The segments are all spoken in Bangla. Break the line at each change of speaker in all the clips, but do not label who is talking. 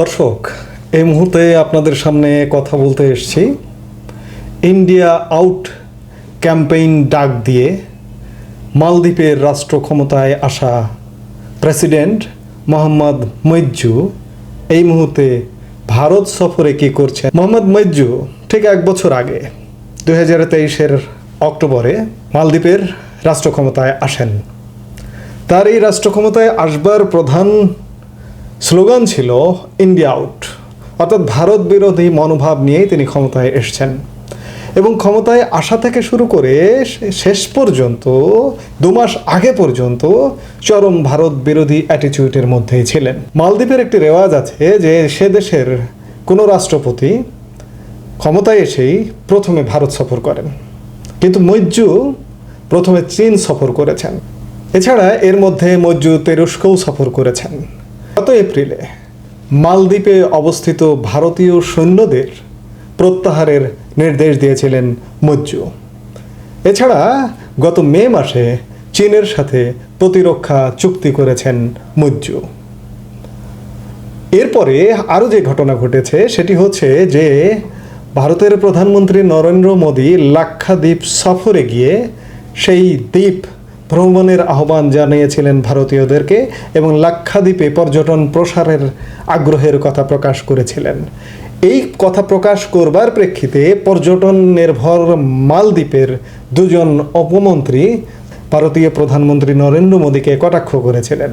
দর্শক, এই মুহূর্তে আপনাদের সামনে কথা বলতে এসছি। ইন্ডিয়া আউট ক্যাম্পেইন ডাক দিয়ে মালদ্বীপের রাষ্ট্র ক্ষমতায় আসা প্রেসিডেন্ট মোহাম্মদ মৈজু এই মুহূর্তে ভারত সফরে কি করছেন? মোহাম্মদ মৈজু ঠিক এক বছর আগে দু হাজার তেইশের অক্টোবরে মালদ্বীপের রাষ্ট্র ক্ষমতায় আসেন। তার এই রাষ্ট্র ক্ষমতায় আসবার প্রধান স্লোগান ছিল, ইন্ডিয়া আউট। অর্থাৎ ভারত বিরোধী মনোভাব নিয়েই তিনি ক্ষমতায় এসছেন। এবং ক্ষমতায় আসা থেকে শুরু করে শেষ পর্যন্ত, দু মাস আগে পর্যন্ত চরম ভারত বিরোধী অ্যাটিটিউডের মধ্যেই ছিলেন। মালদ্বীপের একটি রেওয়াজ আছে যে, সে দেশের কোনো রাষ্ট্রপতি ক্ষমতায় এসেই প্রথমে ভারত সফর করেন। কিন্তু মৈজু প্রথমে চীন সফর করেছেন। এছাড়া এর মধ্যে মৈজু তেরস্কও সফর করেছেন। গত এপ্রিলে মালদ্বীপে অবস্থিত ভারতীয় সৈন্যদের প্রত্যাহারের নির্দেশ দিয়েছিলেন মৈজু এছাড়া গত মে মাসে চীনের সাথে প্রতিরক্ষা চুক্তি করেছেন মৈজু এরপরে আরও যে ঘটনা ঘটেছে, সেটি হচ্ছে যে ভারতের প্রধানমন্ত্রী নরেন্দ্র মোদী লাক্ষাদ্বীপ সফরে গিয়ে সেই দ্বীপ ভ্রমণের আহ্বান জানিয়েছিলেন ভারতীয়দেরকে এবং লাক্ষাদ্বীপে পর্যটন প্রসারের আগ্রহের কথা প্রকাশ করেছিলেন। এই কথা প্রকাশ করবার প্রেক্ষিতে পর্যটন নির্ভর মালদ্বীপের দুজন উপমন্ত্রী ভারতীয় প্রধানমন্ত্রী নরেন্দ্র মোদীকে কটাক্ষ করেছিলেন।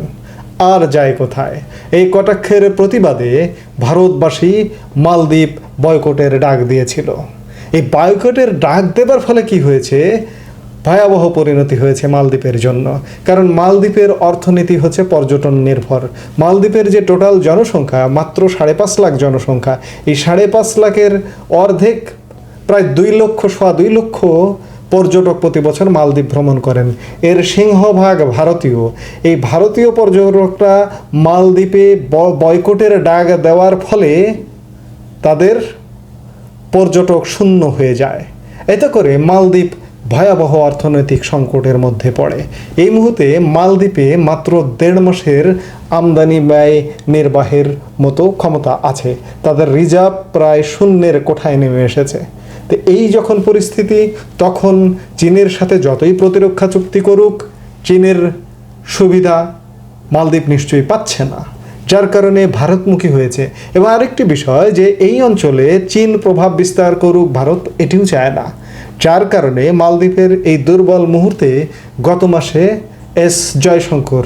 আর যায় কোথায়? এই কটাক্ষের প্রতিবাদে ভারতবাসী মালদ্বীপ বয়কটের ডাক দিয়েছিল। এই বয়কটের ডাক দেবার ফলে কি হয়েছে? ভয়াবহ পরিণতি হয়েছে মালদ্বীপের জন্য। কারণ মালদ্বীপের অর্থনীতি হচ্ছে পর্যটন নির্ভর। মালদ্বীপের যে টোটাল জনসংখ্যা, মাত্র সাড়ে পাঁচ লাখ জনসংখ্যা, এই সাড়ে পাঁচ লাখের অর্ধেক প্রায় দুই লক্ষ, সোয়া দুই লক্ষ পর্যটক প্রতি বছর মালদ্বীপ ভ্রমণ করেন। এর সিংহভাগ ভারতীয়। এই ভারতীয় পর্যটকরা মালদ্বীপে বয়কটের ডাক দেওয়ার ফলে তাদের পর্যটক শূন্য হয়ে যায়। এতে করে মালদ্বীপ ভয়াবহ অর্থনৈতিক সংকটের মধ্যে পড়ে। এই মুহূর্তে মালদ্বীপে মাত্র দেড় মাসের আমদানি ব্যয় নির্বাহের মতো ক্ষমতা আছে। তাদের রিজার্ভ প্রায় শূন্যের কোঠায় নেমে এসেছে। তো এই যখন পরিস্থিতি, তখন চীনের সাথে যতই প্রতিরক্ষা চুক্তি করুক, চীনের সুবিধা মালদ্বীপ নিশ্চয়ই পাচ্ছে না। যার কারণে ভারতমুখী হয়েছে। এবং আরেকটি বিষয় যে এই অঞ্চলে চীন প্রভাব বিস্তার করুক ভারত, এটিও চায় না। যার কারণে মালদ্বীপের এই দুর্বল মুহূর্তে গত মাসে এস জয়শঙ্কর,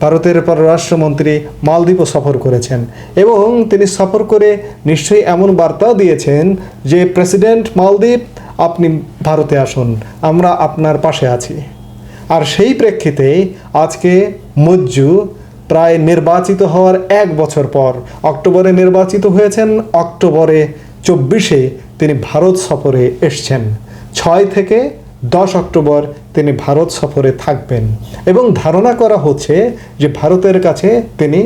ভারতের পররাষ্ট্রমন্ত্রী মালদ্বীপও সফর করেছেন। এবং তিনি সফর করে নিশ্চয়ই এমন বার্তাও দিয়েছেন যে, প্রেসিডেন্ট মালদ্বীপ, আপনি ভারতে আসুন, আমরা আপনার পাশে আছি। আর সেই প্রেক্ষিতে আজকে মজ্জু প্রায় নির্বাচিত হওয়ার এক বছর পর অক্টোবরে নির্বাচিত হয়েছেন। অক্টোবরে চব্বিশে তিনি ভারত সফরে এসছেন। ছয় থেকে দশ অক্টোবর তিনি ভারত সফরে থাকবেন এবং ধারণা করা হচ্ছে যে ভারতের কাছে তিনি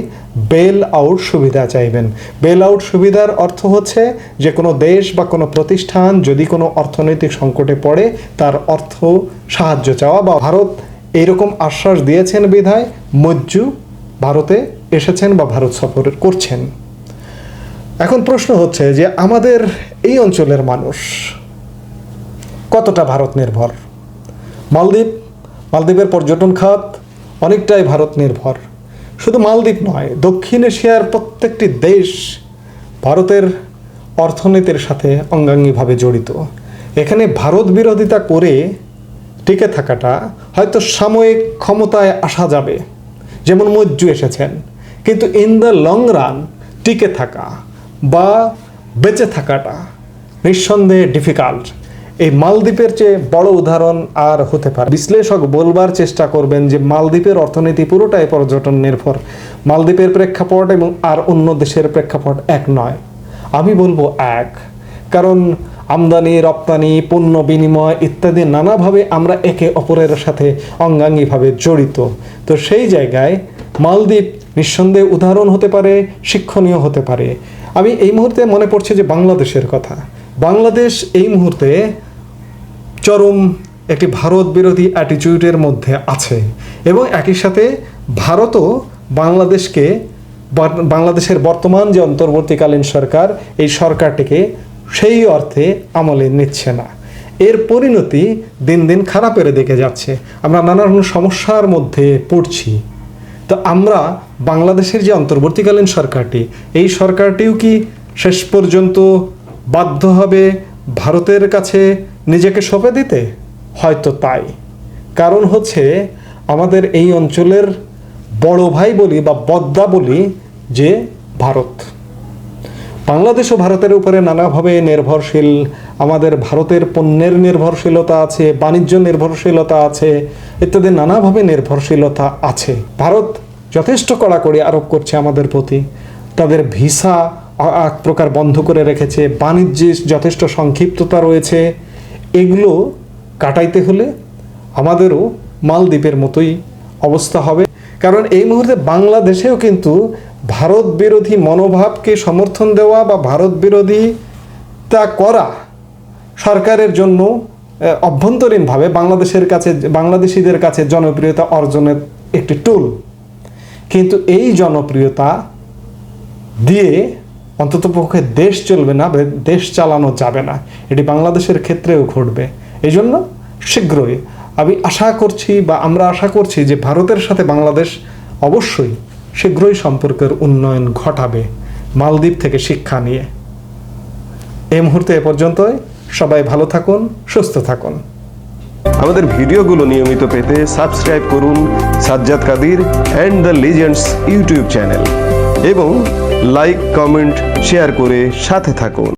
বেল আউট সুবিধা চাইবেন। বেল আউট সুবিধার অর্থ হচ্ছে যে কোনো দেশ বা কোনো প্রতিষ্ঠান যদি কোনো অর্থনৈতিক সংকটে পড়ে, তার অর্থ সাহায্য চাওয়া বা ভারত এইরকম আশ্বাস দিয়েছেন বিধায় মজ্জু ভারতে এসেছেন বা ভারত সফর করছেন। এখন প্রশ্ন হচ্ছে যে আমাদের এই অঞ্চলের মানুষ কতটা ভারত নির্ভর? মালদ্বীপ, মালদ্বীপের পর্যটন খাত অনেকটাই ভারত নির্ভর। শুধু মালদ্বীপ নয়, দক্ষিণ এশিয়ার প্রত্যেকটি দেশ ভারতের অর্থনীতির সাথে অঙ্গাঙ্গিভাবে জড়িত। এখানে ভারত বিরোধিতা করে টিকে থাকাটা হয়তো সাময়িক ক্ষমতায় আসা যাবে। যেমন মজ্জু এসেছেন, কিন্তু ইন দ্য লং রান টিকে থাকা বা বেঁচে থাকাটা নিঃসন্দেহে ডিফিকাল্ট এই মালদ্বীপের চেয়ে বড় উদাহরণ আর হতে পারে। বিশ্লেষক বলবার চেষ্টা করবেন যে মালদ্বীপের অর্থনীতি পুরোটাই পর্যটন নির্ভর। মালদ্বীপের প্রেক্ষাপট এবং আর অন্য দেশের প্রেক্ষাপট এক নয়। আমি বলব এক, কারণ আমদানি, রপ্তানি, পণ্য বিনিময় ইত্যাদি নানাভাবে আমরা একে অপরের সাথে অঙ্গাঙ্গিভাবে জড়িত। তো সেই জায়গায় মালদ্বীপ নিঃসন্দেহে উদাহরণ হতে পারে, শিক্ষণীয় হতে পারে। আমি এই মুহূর্তে মনে পড়ছে যে বাংলাদেশের কথা। বাংলাদেশ এই মুহূর্তে চরম একটি ভারত বিরোধী অ্যাটিটিউডের মধ্যে আছে এবং একই সাথে ভারতও বাংলাদেশকে বাংলাদেশের বর্তমান যে অন্তর্বর্তীকালীন সরকার, এই সরকারটিকে সেই অর্থে আমলে নিচ্ছে না। এর পরিণতি দিন দিন খারাপের দিকে যাচ্ছে। আমরা নানা নানান সমস্যার মধ্যে পড়ছি। তো আমরা বাংলাদেশের যে অন্তর্বর্তীকালীন সরকারটি, এই সরকারটিও কি শেষ পর্যন্ত বাধ্য হবে ভারতের কাছে নিজেকে সঁপে দিতে? হয়তো তাই। কারণ হচ্ছে আমাদের এই অঞ্চলের বড় ভাই বলি বা বদ্দা বলি যে ভারত। বাংলাদেশ ও ভারতের উপরে নানাভাবে নির্ভরশীল, আমাদের ভারতের পণ্যের নির্ভরশীলতা আছে, বাণিজ্য নির্ভরশীলতা আছে, ইত্যাদি নানাভাবে নির্ভরশীলতা আছে। ভারত যথেষ্ট কড়াকড়ি আরোপ করছে আমাদের প্রতি। তাদের ভিসা এক প্রকার বন্ধ করে রেখেছে, বাণিজ্যে যথেষ্ট সংক্ষিপ্ততা রয়েছে। এগুলো কাটাইতে হলে আমাদেরও মালদ্বীপের মতোই অবস্থা হবে। কারণ এই মুহূর্তে বাংলাদেশেও কিন্তু ভারত বিরোধী মনোভাবকে সমর্থন দেওয়া বা ভারত বিরোধী তা করা সরকারের জন্য অভ্যন্তরীণভাবে বাংলাদেশের কাছে, বাংলাদেশিদের কাছে জনপ্রিয়তা অর্জনের একটি টুল কিন্তু এই জনপ্রিয়তা দিয়ে অন্ততপক্ষে দেশ চলবে না দেশ চালানো যাবে না। এটি বাংলাদেশের ক্ষেত্রেও ঘটবে। এই জন্য শীঘ্রই আমি আশা করছি বা আমরা আশা করছি যে ভারতের সাথে বাংলাদেশ অবশ্যই শীঘ্রই সম্পর্কের উন্নয়ন ঘটাবে মালদ্বীপ থেকে শিক্ষা নিয়ে। এই মুহূর্তে এ পর্যন্তই। সবাই ভালো থাকুন, সুস্থ থাকুন।
আমাদের ভিডিওগুলো নিয়মিত পেতে সাবস্ক্রাইব করুন Sajjad Kadir and the legends YouTube channel এবং লাইক, কমেন্ট, শেয়ার করে সাথে থাকুন।